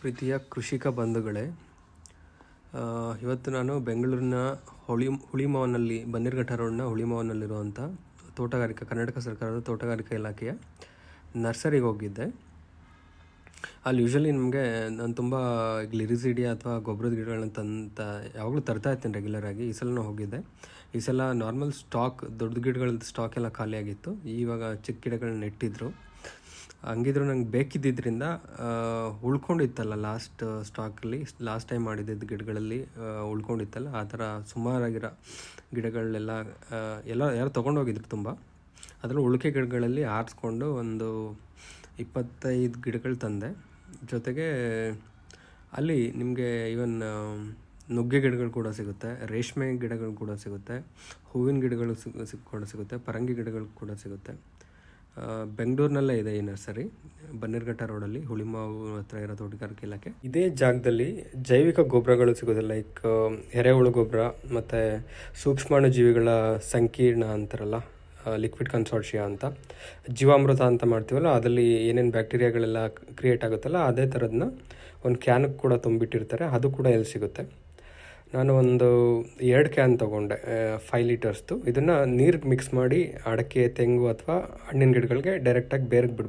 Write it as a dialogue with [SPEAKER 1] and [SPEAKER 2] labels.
[SPEAKER 1] ಪ್ರೀತಿಯ ಕೃಷಿಕ ಬಂಧುಗಳೇ ಇವತ್ತು ನಾನು ಬೆಂಗಳೂರಿನ ಹುಳಿ, ಹುಳಿಮಾವನಲ್ಲಿ ಬನ್ನಿರ್ಘಟ್ಟ ರೋಡ್ನ ಹುಳಿಮಾವನಲ್ಲಿರುವಂಥ ತೋಟಗಾರಿಕಾ, ಕರ್ನಾಟಕ ಸರ್ಕಾರದ ತೋಟಗಾರಿಕಾ ಇಲಾಖೆಯ ನರ್ಸರಿಗೆ ಹೋಗಿದ್ದೆ. ಅಲ್ಲಿ ಯೂಶ್ವಲಿ ನಿಮಗೆ ನಾನು ತುಂಬ ಗ್ಲಿರಿಸಿಡಿ ಅಥವಾ ಗೊಬ್ಬರದ ಗಿಡಗಳನ್ನ ತಂತ, ಯಾವಾಗಲೂ ತರ್ತಾ ಇರ್ತೀನಿ ರೆಗ್ಯುಲರಾಗಿ ಈ ಸಲನೂ ಹೋಗಿದ್ದೆ. ಈ ಸಲ ನಾರ್ಮಲ್ ಸ್ಟಾಕ್ ದೊಡ್ಡ ಗಿಡಗಳದ್ದು ಸ್ಟಾಕ್ ಎಲ್ಲ ಖಾಲಿಯಾಗಿತ್ತು ಇವಾಗ ಚಿಕ್ಕ ಗಿಡಗಳನ್ನ ನೆಟ್ಟಿದ್ರು. ಹಂಗಿದ್ರು ನಂಗೆ ಬೇಕಿದ್ದಿದ್ದರಿಂದ ಉಳ್ಕೊಂಡಿತ್ತಲ್ಲ ಲಾಸ್ಟ್ ಸ್ಟಾಕಲ್ಲಿ ಲಾಸ್ಟ್ ಟೈಮ್ ಮಾಡಿದ್ದಿದ್ದು ಗಿಡಗಳಲ್ಲಿ ಉಳ್ಕೊಂಡಿತ್ತಲ್ಲ. ಆ ಥರ ಸುಮಾರಾಗಿರೋ ಗಿಡಗಳೆಲ್ಲ ಎಲ್ಲ ಯಾರು ತೊಗೊಂಡೋಗಿದ್ರು ತುಂಬ. ಅದರಲ್ಲಿ ಉಳಿಕೆ ಗಿಡಗಳಲ್ಲಿ ಆರಿಸ್ಕೊಂಡು ಒಂದು ಇಪ್ಪತ್ತೈದು ಗಿಡಗಳು ತಂದೆ. ಜೊತೆಗೆ ಅಲ್ಲಿ ನಿಮಗೆ ಈವನ್ ನುಗ್ಗೆ ಗಿಡಗಳು ಕೂಡ ಸಿಗುತ್ತೆ, ರೇಷ್ಮೆ ಗಿಡಗಳು ಕೂಡ ಸಿಗುತ್ತೆ, ಹೂವಿನ ಗಿಡಗಳು ಕೂಡ ಸಿಗುತ್ತೆ, ಪರಂಗಿ ಗಿಡಗಳು ಕೂಡ ಸಿಗುತ್ತೆ. ಬೆಂಗಳೂರಿನಲ್ಲೇ ಇದೆ ಈ ನರ್ಸರಿ, ಬನ್ನೇರ್ಘಟ್ಟ ರೋಡಲ್ಲಿ, ಹುಳಿಮಾವು ಹತ್ರ ಇರೋ ತೋಟಗಾರಿಕೆ ಇಲಾಖೆ. ಇದೇ ಜಾಗದಲ್ಲಿ ಜೈವಿಕ ಗೊಬ್ಬರಗಳು ಸಿಗೋದು ಲೈಕ್ ಎರೆಹುಳು ಗೊಬ್ಬರ ಮತ್ತು ಸೂಕ್ಷ್ಮಾಣು ಜೀವಿಗಳ ಸಂಕೀರ್ಣ ಅಂತಾರಲ್ಲ. ಲಿಕ್ವಿಡ್ ಕನ್ಸೋರ್ಷಿಯಾ ಅಂತ. ಜೀವಾಮೃತ ಅಂತ ಮಾಡ್ತೀವಲ್ಲ, ಅದರಲ್ಲಿ ಏನೇನು ಬ್ಯಾಕ್ಟೀರಿಯಾಗಳೆಲ್ಲ ಕ್ರಿಯೇಟ್ ಆಗುತ್ತಲ್ಲ, ಅದೇ ಥರದನ್ನ ಒಂದು ಕ್ಯಾನ್ಗೆ ಕೂಡ ತುಂಬಿಟ್ಟಿರ್ತಾರೆ, ಅದು ಕೂಡ ಎಲ್ಲಿ ಸಿಗುತ್ತೆ. ನಾನು ಒಂದು ಎರಡು ಕ್ಯಾನ್ ತೊಗೊಂಡೆ ಫೈವ್ ಲೀಟರ್ಸ್ದು ಇದನ್ನು ನೀರಿಗೆ ಮಿಕ್ಸ್ ಮಾಡಿ ಅಡಕೆ, ತೆಂಗು ಅಥವಾ ಹಣ್ಣಿನ ಗಿಡಗಳಿಗೆ ಡೈರೆಕ್ಟಾಗಿ ಬೇರೆಗೆ ಬಿಡ್ಬೋದು.